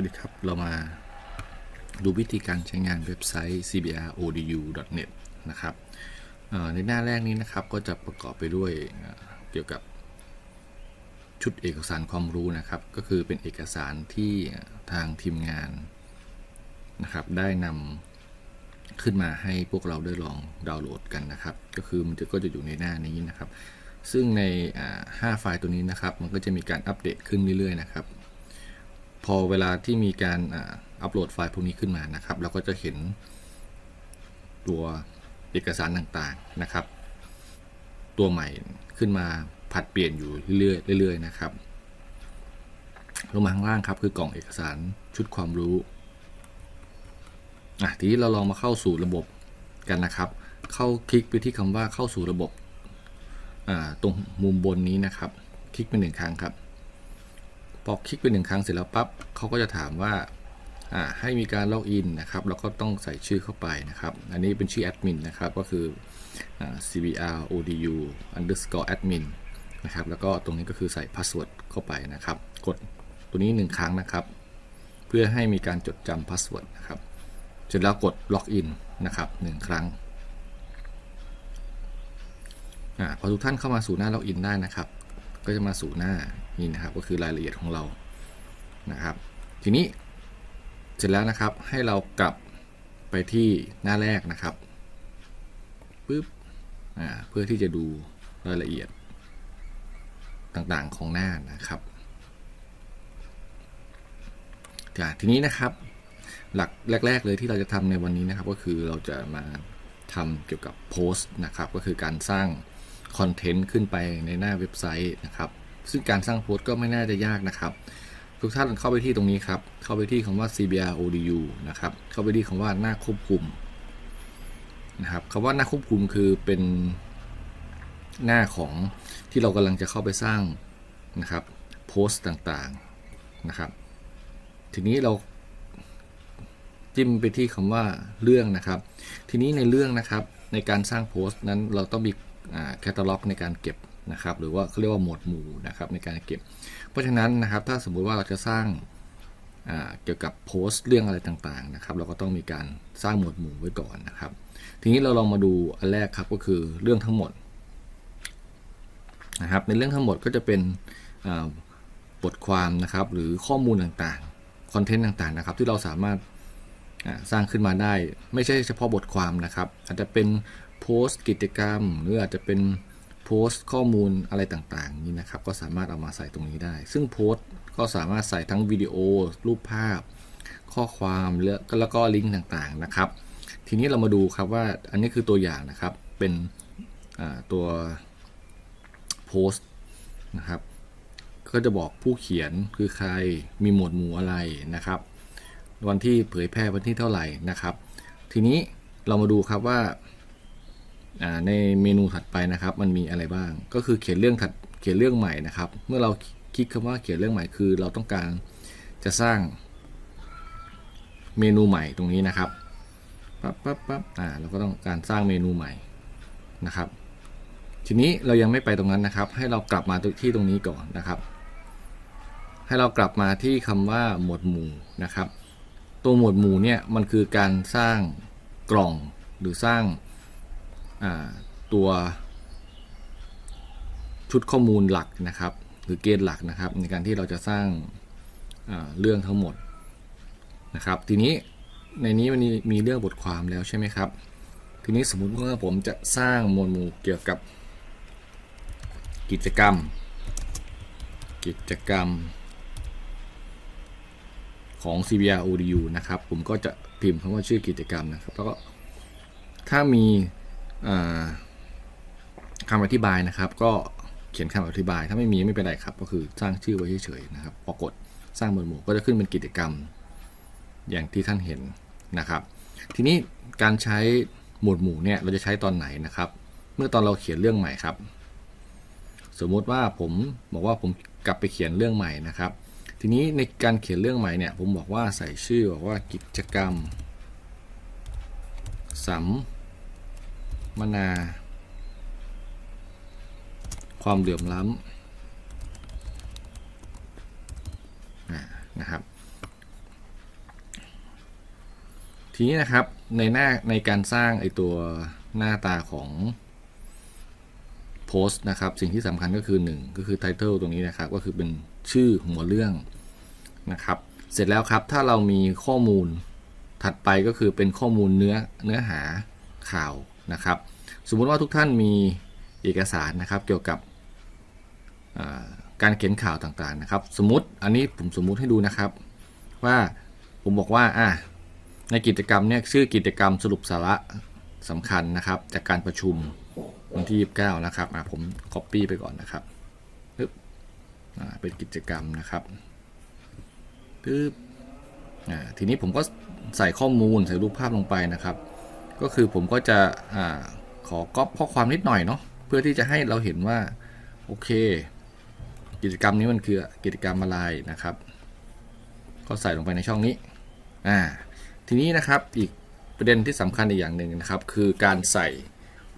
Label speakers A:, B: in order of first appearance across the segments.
A: วัสดีครับ เรามาดูวิธีการใช้งานเว็บไซต์ cbrodu.net นะครับในหน้าแรกนี้นะครับก็จะประกอบไปด้วยเกี่ยวกับชุดเอกสารความรู้นะครับ ก็คือเป็นเอกสารที่ทางทีมงานนะครับ ได้นำขึ้นมาให้พวกเราได้ลองดาวน์โหลดกันนะครับ ก็คือมันจะก็จะอยู่ในหน้านี้นะครับ ซึ่งในอ่า5ไฟล์ตัวนี้นะครับ มันก็จะมีการอัปเดตขึ้นเรื่อยๆนะครับ พอเวลาที่มีการอัปโหลดไฟล์พวกนี้ขึ้นมานะครับ เราก็จะเห็นตัวเอกสารต่างๆนะครับ ตัวใหม่ขึ้นมาผัดเปลี่ยนอยู่เรื่อยๆเรื่อยๆนะครับลงมาข้างล่างครับคือกล่องเอกสารชุดความรู้อะทีนี้เราลองมาเข้าสู่ระบบกันนะครับ เข้าคลิกไปที่คำว่าเข้าสู่ระบบตรงมุมบนนี้นะครับ คลิกไปหนึ่งครั้งครับ อคลิกไปหนึ่งครั้งเสร็จแล้วปั๊บเขาก็จะถามว่าให้มีการล็อกอินนะครับเราก็ต้องใส่ชื่อเข้าไปนะครับ อันนี้เป็นชื่อแอดมินนะครับ ก็คืออ cbr odu underscore admin นะครับ แล้วก็ตรงนี้ก็คือใส่พาสเวิร์ดเข้าไปนะครับ กดตัวนี้หนึ่งครั้งนะครับ เพื่อให้มีการจดจำพาสเวิร์ดนะครับ เสร็จแล้วกดล็อกอินนะครับหนึ่งครั้งอพอทุกท่านเข้ามาสู่หน้าล็อกอินได้นะครับ ก็จะมาสู่หน้า นี่นะครับก็คือรายละเอียดของเรานะครับ ทีนี้เสร็จแล้วนะครับให้เรากลับไปที่หน้าแรกนะครับปึ๊บอ่าเพื่อที่จะดูรายละเอียดต่างๆของหน้านะครับจ้ะทีนี้นะครับ หลักแรก ๆ เลยที่เราจะทำในวันนี้นะครับ ก็คือเราจะมาทำเกี่ยวกับโพสต์นะครับ ก็คือการสร้างคอนเทนต์ขึ้นไปในหน้าเว็บไซต์นะครับ ซึ่งการสร้างโพสต์ก็ไม่น่าจะยากนะครับ ทุกท่านเข้าไปที่ตรงนี้ครับ เข้าไปที่คำว่า CBR ODU นะครับ เข้าไปที่คำว่าหน้าควบคุมนะครับคำว่าหน้าควบคุมคือเป็นหน้าของที่เรากำลังจะเข้าไปสร้างนะครับโพสต์ต่างๆนะครับ ทีนี้เราจิ้มไปที่คำว่าเรื่องนะครับ ทีนี้ในเรื่องนะครับในการสร้างโพสต์นั้นเราต้องมีแคตตาล็อกในการเก็บ นะครับหรือว่าเขาเรียกว่าหมวดหมู่นะครับในการเก็บ เพราะฉะนั้นนะครับถ้าสมมุติว่าเราจะสร้างเกี่ยวกับโพสต์เรื่องอะไรต่างๆนะครับเราก็ต้องมีการสร้างหมวดหมู่ไว้ก่อนนะครับ ทีนี้เราลองมาดูอันแรกครับก็คือเรื่องทั้งหมดนะครับในเรื่องทั้งหมดก็จะเป็นบทความนะครับหรือข้อมูลต่างๆคอนเทนต์ต่างๆนะครับที่เราสามารถสร้างขึ้นมาได้ ไม่ใช่เฉพาะบทความนะครับ อาจจะเป็นโพสต์กิจกรรม หรืออาจจะเป็น โพสต์ข้อมูลอะไรต่างๆนี่นะครับ ก็สามารถเอามาใส่ตรงนี้ได้ ซึ่งโพสต์ก็สามารถใส่ทั้งวิดีโอ รูปภาพ ข้อความแล้วก็แล้วก็ลิงก์ต่างๆนะครับ ทีนี้เรามาดูครับว่าอันนี้คือตัวอย่างนะครับ เป็นตัวโพสต์นะครับก็จะบอกผู้เขียนคือใครมีหมวดหมู่อะไรนะครับ วันที่เผยแพร่วันที่เท่าไหร่นะครับ ทีนี้เรามาดูครับว่า ในเมนูถัดไปนะครับ มันมีอะไรบ้าง ก็คือเขียนเรื่องถัดเขียนเรื่องใหม่นะครับ เมื่อเราคลิกคำว่าเขียนเรื่องใหม่คือ เราต้องการจะสร้างเมนูใหม่ตรงนี้นะครับปั๊บปั๊บปั๊บอ่าเราก็ต้องการสร้างเมนูใหม่นะครับ ทีนี้เรายังไม่ไปตรงนั้นนะครับ ให้เรากลับมาที่ตรงนี้ก่อนนะครับ ให้เรากลับมาที่คำว่าหมวดหมู่นะครับ ตัวหมวดหมู่เนี่ยมันคือการสร้างกล่องหรือสร้าง ตัวชุดข้อมูลหลักนะครับ หรือเกณฑ์หลักนะครับ ในการที่เราจะสร้างเรื่องทั้งหมดนะครับ ทีนี้ในนี้มันมีเรื่องบทความแล้วใช่ไหมครับ ทีนี้สมมุติว่าผมจะสร้างหมวดหมู่เกี่ยวกับกิจกรรม กิจกรรมของ CBR ODU นะครับ ผมก็จะพิมพ์คำว่าชื่อกิจกรรมนะครับ แล้วก็ถ้ามี คำอธิบายนะครับ ก็เขียนคำอธิบาย ถ้าไม่มีไม่เป็นไรครับ ก็คือสร้างชื่อไว้เฉยๆนะครับพอกดสร้างหมวดหมู่ก็จะขึ้นเป็นกิจกรรมอย่างที่ท่านเห็นนะครับ ทีนี้การใช้หมวดหมู่เนี่ยเราจะใช้ตอนไหนนะครับ เมื่อตอนเราเขียนเรื่องใหม่ครับ สมมุติว่าผมบอกว่าผมกลับไปเขียนเรื่องใหม่นะครับ ทีนี้ในการเขียนเรื่องใหม่เนี่ยผมบอกว่าใส่ชื่อบอกว่ากิจกรรมสัม มนา ความเหลื่อมล้ำนะครับ ทีนี้นะครับในหน้าในการสร้างไอตัวหน้าตาของโพสต์นะครับ สิ่งที่สำคัญก็คือ 1 ก็คือไทเทลตรงนี้นะครับ ก็คือเป็นชื่อหัวเรื่องนะครับ เสร็จแล้วครับถ้าเรามีข้อมูลถัดไปก็คือเป็นข้อมูลเนื้อเนื้อหาข่าว นะครับ สมมุติว่าทุกท่านมีเอกสารนะครับเกี่ยวกับการเขียนข่าวต่างๆนะครับ สมมติอันนี้ผมสมมุติให้ดูนะครับว่าผมบอกว่าอะในกิจกรรมเนี่ยชื่อกิจกรรมสรุปสาระสำคัญนะครับ จากการประชุมวันที่ 29 นะครับอะผม Copy ไปก่อนนะครับปึ๊บอ่าเป็นกิจกรรมนะครับปึ๊บอ่าทีนี้ผมก็ใส่ข้อมูลใส่รูปภาพลงไปนะครับ ก็คือผมก็จะอขอก๊อปข้อความนิดหน่อยเนาะเพื่อที่จะให้เราเห็นว่า โอเค กิจกรรมนี้มันคือกิจกรรมอะไรนะครับ ก็ใส่ลงไปในช่องนี้อ่าทีนี้นะครับอีกประเด็นที่สำคัญอีกอย่างหนึ่งนะครับ คือการใส่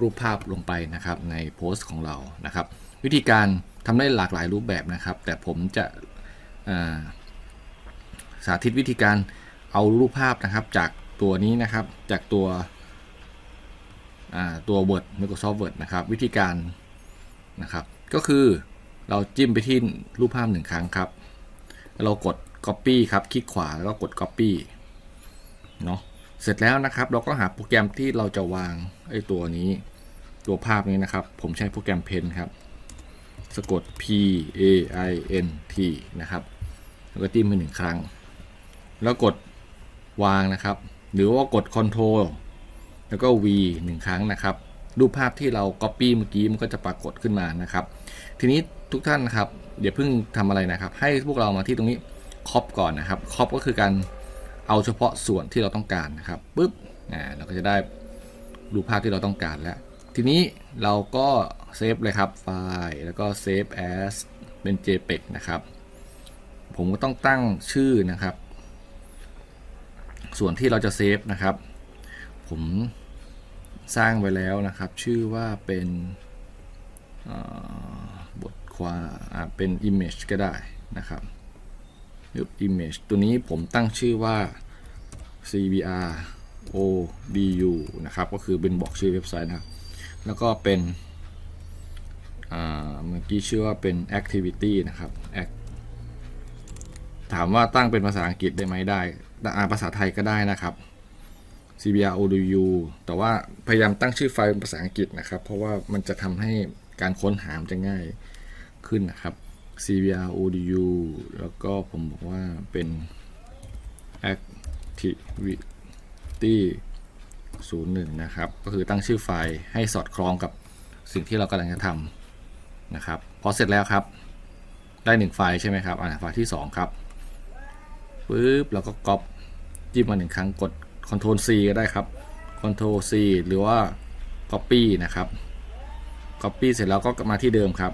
A: รูปภาพลงไปนะครับในโพสต์ของเรานะครับ วิธีการทำได้หลากหลายรูปแบบนะครับ แต่ผมจะาสาธิตวิธีการเอารูปภาพนะครับจากตัวนี้นะครับจากตัว ตัว Word Microsoft Word นะครับ วิธีการนะครับ ก็คือเราจิ้มไปที่รูปภาพหนึ่งครั้งครับ เรากด Copy ครับ คลิกขวาแล้วก็กด Copy เนาะเสร็จแล้วนะครับ เราก็หาโปรแกรมที่เราจะวางไอ้ตัวนี้ ตัวภาพนี้นะครับ ผมใช้โปรแกรม Pen ครับ สะกด P A I N T นะครับแล้วก็จิ้มไปหนึ่งครั้ง แล้วกดวางนะครับ หรือว่ากด Ctrl แล้วก็ V หนึ่งครั้งนะครับ รูปภาพที่เรา Copy เมื่อกี้มันก็จะปรากฏขึ้นมานะครับ ทีนี้ทุกท่านนะครับเดี๋ยวเพิ่งทำอะไรนะครับ ให้พวกเรามาที่ตรงนี้คอปก่อนนะครับคอปก็คือการเอาเฉพาะส่วนที่เราต้องการนะครับปุ๊บอ่าเราก็จะได้รูปภาพที่เราต้องการแล้ว ทีนี้เราก็เซฟเลยครับไฟล์แล้วก็เซฟ as เป็น jpeg นะครับ ผมก็ต้องตั้งชื่อนะครับ ส่วนที่เราจะเซฟนะครับ ผม สร้างไว้แล้วนะครับ ชื่อว่าเป็นบทความเป็น image ก็ได้นะครับยึบ image ตัวนี้ผมตั้งชื่อว่า cbr odu นะครับ ก็คือเป็นบอกชื่อเว็บไซต์นะครับ แล้วก็เป็นเมื่อกี้ชื่อว่าเป็น activity นะครับ act ถามว่าตั้งเป็นภาษาอังกฤษได้ไหมได้ ภาษาไทยก็ได้นะครับ CBR ODU แต่ว่าพยายามตั้งชื่อไฟล์เป็นภาษาอังกฤษนะครับ เพราะว่ามันจะทำให้การค้นหามจะง่ายขึ้นนะครับ CBR ODU แล้วก็ผมบอกว่าเป็น activity 01 นะครับ ก็คือตั้งชื่อไฟล์ให้สอดคล้องกับสิ่งที่เรากำลังจะทำนะครับ พอเสร็จแล้วครับ ได้หนึ่งไฟล์ใช่ไหมครับ อ่าไฟล์ที่ 2 ครับปึ๊บเราก็ก๊อปจิ้มมาหนึ่งครั้งกด Ctrl C ก็ได้ครับ Ctrl C หรือว่า Copy นะครับ Copy เสร็จแล้วก็มาที่เดิมครับ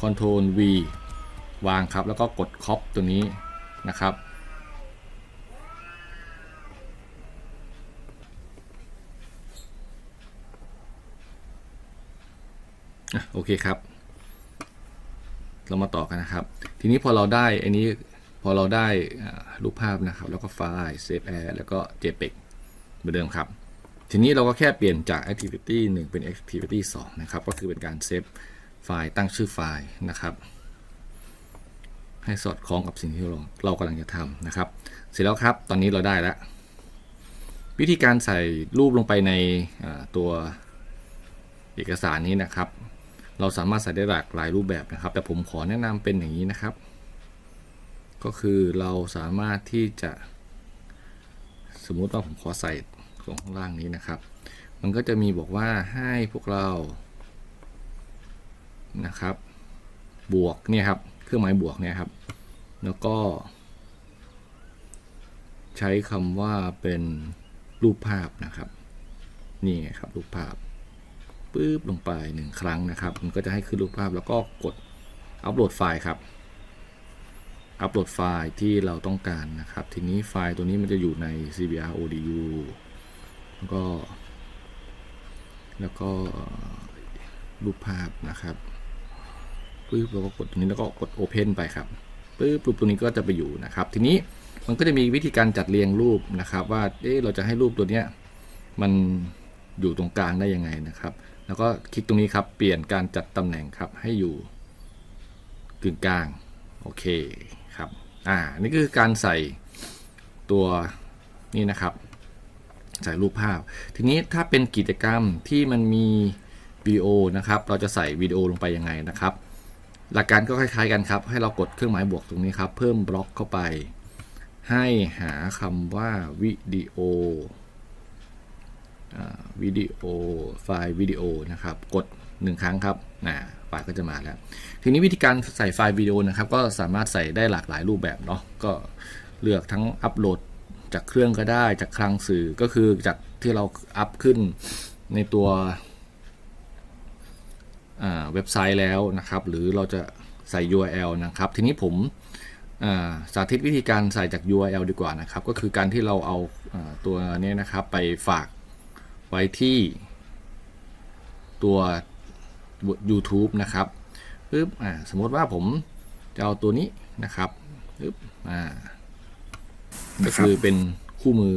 A: Ctrl V วางครับ แล้วก็กด Cop ตัวนี้นะครับ โอเคครับ เรามาต่อกันนะครับ ทีนี้พอเราได้อันนี้พอเราได้รูปภาพนะครับ แล้วก็ไฟล์ Save As แล้วก็ JPEG เหมือนเดิมครับ ทีนี้เราก็แค่เปลี่ยนจาก activity 1 เป็น activity 2 นะครับ ก็คือเป็นการเซฟไฟล์ตั้งชื่อไฟล์นะครับ ให้สอดคล้องกับสิ่งที่เราเรากำลังจะทำนะครับ เสร็จแล้วครับ ตอนนี้เราได้แล้ว วิธีการใส่รูปลงไปในตัวเอกสารนี้นะครับ เราสามารถใส่ได้หลากหลายรูปแบบนะครับ แต่ผมขอแนะนำเป็นอย่างนี้นะครับ ก็คือเราสามารถที่จะสมมุติว่าผมขอใส่ ตรงข้างล่างนี้นะครับ มันก็จะมีบอกว่าให้พวกเรานะครับ บวกเนี่ยครับ เครื่องหมายบวกเนี่ยครับ แล้วก็ ใช้คำว่าเป็นรูปภาพนะครับ นี่ไงครับรูปภาพปึ๊บลงไปหนึ่งครั้งนะครับ มันก็จะให้ขึ้นรูปภาพแล้วก็กดอัปโหลดไฟล์ครับ อัปโหลดไฟล์ที่เราต้องการนะครับ ทีนี้ไฟล์ตัวนี้มันจะอยู่ใน CBR ODU ก็ แล้วก็รูปภาพนะครับปึ๊บเราก็กดตรงนี้แล้วก็กด Open ไปครับปึ๊บรูปตัวนี้ก็จะไปอยู่นะครับ ทีนี้มันก็จะมีวิธีการจัดเรียงรูปนะครับ ว่าเอ๊ะเราจะให้รูปตัวเนี้ยมันอยู่ตรงกลางได้ยังไงนะครับ แล้วก็คลิกตรงนี้ครับ เปลี่ยนการจัดตำแหน่งครับ ให้อยู่กึ่งกลาง โอเคครับ อ่า นี่คือการใส่ตัวนี่นะครับ ใส่รูปภาพ ทีนี้ถ้าเป็นกิจกรรมที่มันมีวิดีโอนะครับ เราจะใส่วิดีโอลงไปยังไงนะครับ หลักการก็คล้ายๆกันครับ ให้เรากดเครื่องหมายบวกตรงนี้ครับ เพิ่มบล็อกเข้าไป ให้หาคำว่าวิดีโอวิดีโอไฟล์วิดีโอนะครับ กด 1 ครั้งครับนะไฟล์ก็จะมาแล้ว ทีนี้วิธีการใส่ไฟล์วิดีโอนะครับ ก็สามารถใส่ได้หลากหลายรูปแบบเนาะก็เลือกทั้งอัปโหลด จากเครื่องก็ได้ จากคลังสื่อก็คือจากที่เราอัพขึ้นในตัวเว็บไซต์แล้วนะครับ หรือเราจะใส่ URL นะครับ ทีนี้ผมสาธิตวิธีการใส่จาก URL ดีกว่านะครับ ก็คือการที่เราเอาอาตัวนี้นะครับไปฝากไว้ที่ตัว YouTube นะครับปึ๊บสมมติว่าผมจะเอาตัวนี้นะครับปึ๊บอ่า ก็คือเป็นคู่มือ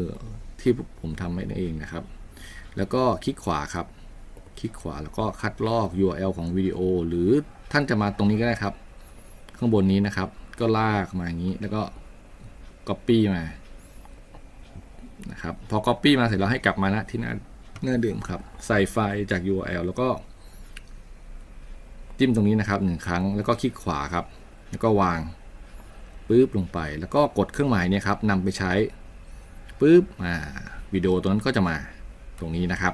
A: ที่ผมทำให้เองนะครับ แล้วก็คลิกขวาครับ คลิกขวาแล้วก็คัดลอก URL ของวิดีโอ หรือท่านจะมาตรงนี้ก็ได้ครับ ข้างบนนี้นะครับ ก็ลากมาอย่างนี้แล้วก็ Copy มานะครับพอ Copy มาเสร็จแล้วให้กลับมาณที่หน้าหน้าเดิมครับ ใส่ไฟล์จาก URL แล้วก็จิ้มตรงนี้นะครับหนึ่งครั้งแล้วก็คลิกขวาครับ แล้วก็วาง ปึ๊บลงไป แล้วก็กดเครื่องหมายเนี่ยครับนำไปใช้ปึ๊บอ่าวิดีโอตัวนั้นก็จะมาตรงนี้นะครับ